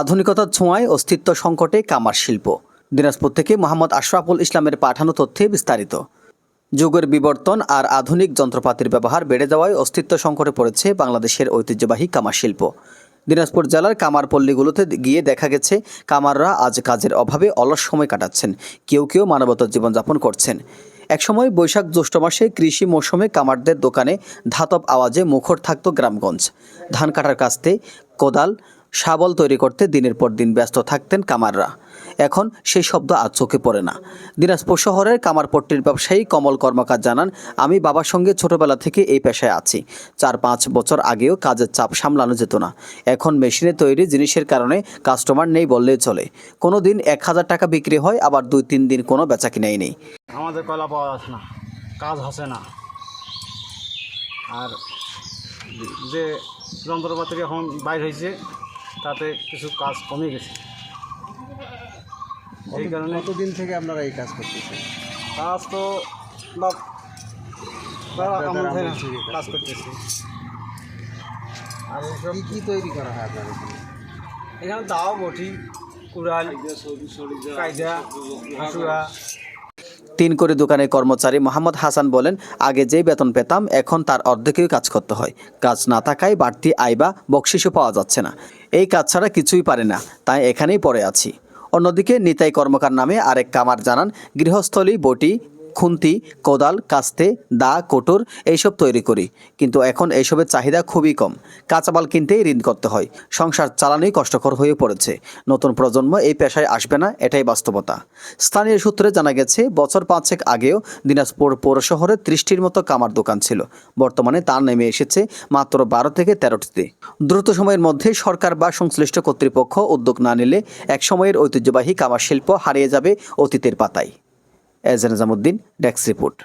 আধুনিকতার ছোঁয়ায় অস্তিত্ব সংকটে কামার শিল্প। দিনাজপুর থেকে মোহাম্মদ আশরাফুল ইসলামের পাঠানো তথ্যে বিস্তারিত। যুগের বিবর্তন আর আধুনিক যন্ত্রপাতির ব্যবহার বেড়ে যাওয়ায় অস্তিত্ব সংকটে পড়েছে বাংলাদেশের ঐতিহ্যবাহী কামার শিল্প। দিনাজপুর জেলার কামার পল্লীগুলোতে গিয়ে দেখা গেছে, কামাররা আজ কাজের অভাবে অলস সময় কাটাচ্ছেন। কেউ কেউ মানবতার জীবনযাপন করছেন। একসময় বৈশাখ জ্যৈষ্ঠ মাসে কৃষি মৌসুমে কামারদের দোকানে ধাতব আওয়াজে মুখর থাকত গ্রামগঞ্জ। ধান কাটার কাস্তে কোদাল শাবল তৈরি করতে দিনের পর দিন ব্যস্ত থাকতেন কামাররা। এখন সেই শব্দ আজ চোখে পড়ে না। দিনাজপুর শহরের কামারপট্টির ব্যবসায়ী কমল কর্মকার জানান, আমি বাবার সঙ্গে ছোটবেলা থেকে এই পেশায় আছি। চার পাঁচ বছর আগেও কাজের চাপ সামলানো যেত না। এখন মেশিনে তৈরি জিনিসের কারণে কাস্টমার নেই বললেই চলে। কোনো দিন এক হাজার টাকা বিক্রি হয়, আবার দুই তিন দিন কোনো বেচা কিনাই নেই। আমাদের কলা পাওয়া যাচ্ছে না। কাজ হচ্ছে না। আর যে যন্ত্রপাতি এখন বাইর হয়েছে তাতে কিছু কাজ কমে গেছে। এই কারণে কতদিন থেকে আপনারা এই কাজ করতেছেন? কাজ তো কাজ করতেছি। আর এইসব কি কি তৈরি করা হয় আপনার এখানে? এখানে দাও বটি কুড়াল কায়দা হাসুয়া তিন করে দোকানের কর্মচারী মোহাম্মদ হাসান বলেন, আগে যেই বেতন পেতাম, এখন তার অর্ধেকেও কাজ করতে হয়। কাজ না থাকায় বাড়তি আয় বা বকশিসও পাওয়া যাচ্ছে না। এই কাজ ছাড়া কিছুই পারে না, তাই এখানেই পড়ে আছি। অন্যদিকে নিতাই কর্মকার নামে আরেক কামার জানান, গৃহস্থলী, বটি খুন্তি, কোদাল, কাস্তে, দা, কোটর এইসব তৈরি করি। কিন্তু এখন এইসবের চাহিদা খুবই কম। কাঁচামাল কিনতেই ঋণ করতে হয়। সংসার চালানোই কষ্টকর হয়ে পড়েছে। নতুন প্রজন্ম এই পেশায় আসবে না, এটাই বাস্তবতা। স্থানীয় সূত্রে জানা গেছে, বছর পাঁচেক আগেও দিনাজপুর পৌর শহরে ত্রিশটির মতো কামার দোকান ছিল। বর্তমানে তা নেমে এসেছে মাত্র বারো থেকে তেরোটিতে। দ্রুত সময়ের মধ্যে সরকার বা সংশ্লিষ্ট কর্তৃপক্ষ উদ্যোগ না নিলে এক সময়ের ঐতিহ্যবাহী কামার শিল্প হারিয়ে যাবে অতীতের পাতায়। এজ এ নিজামুদ্দিন ডেক্স রিপোর্ট।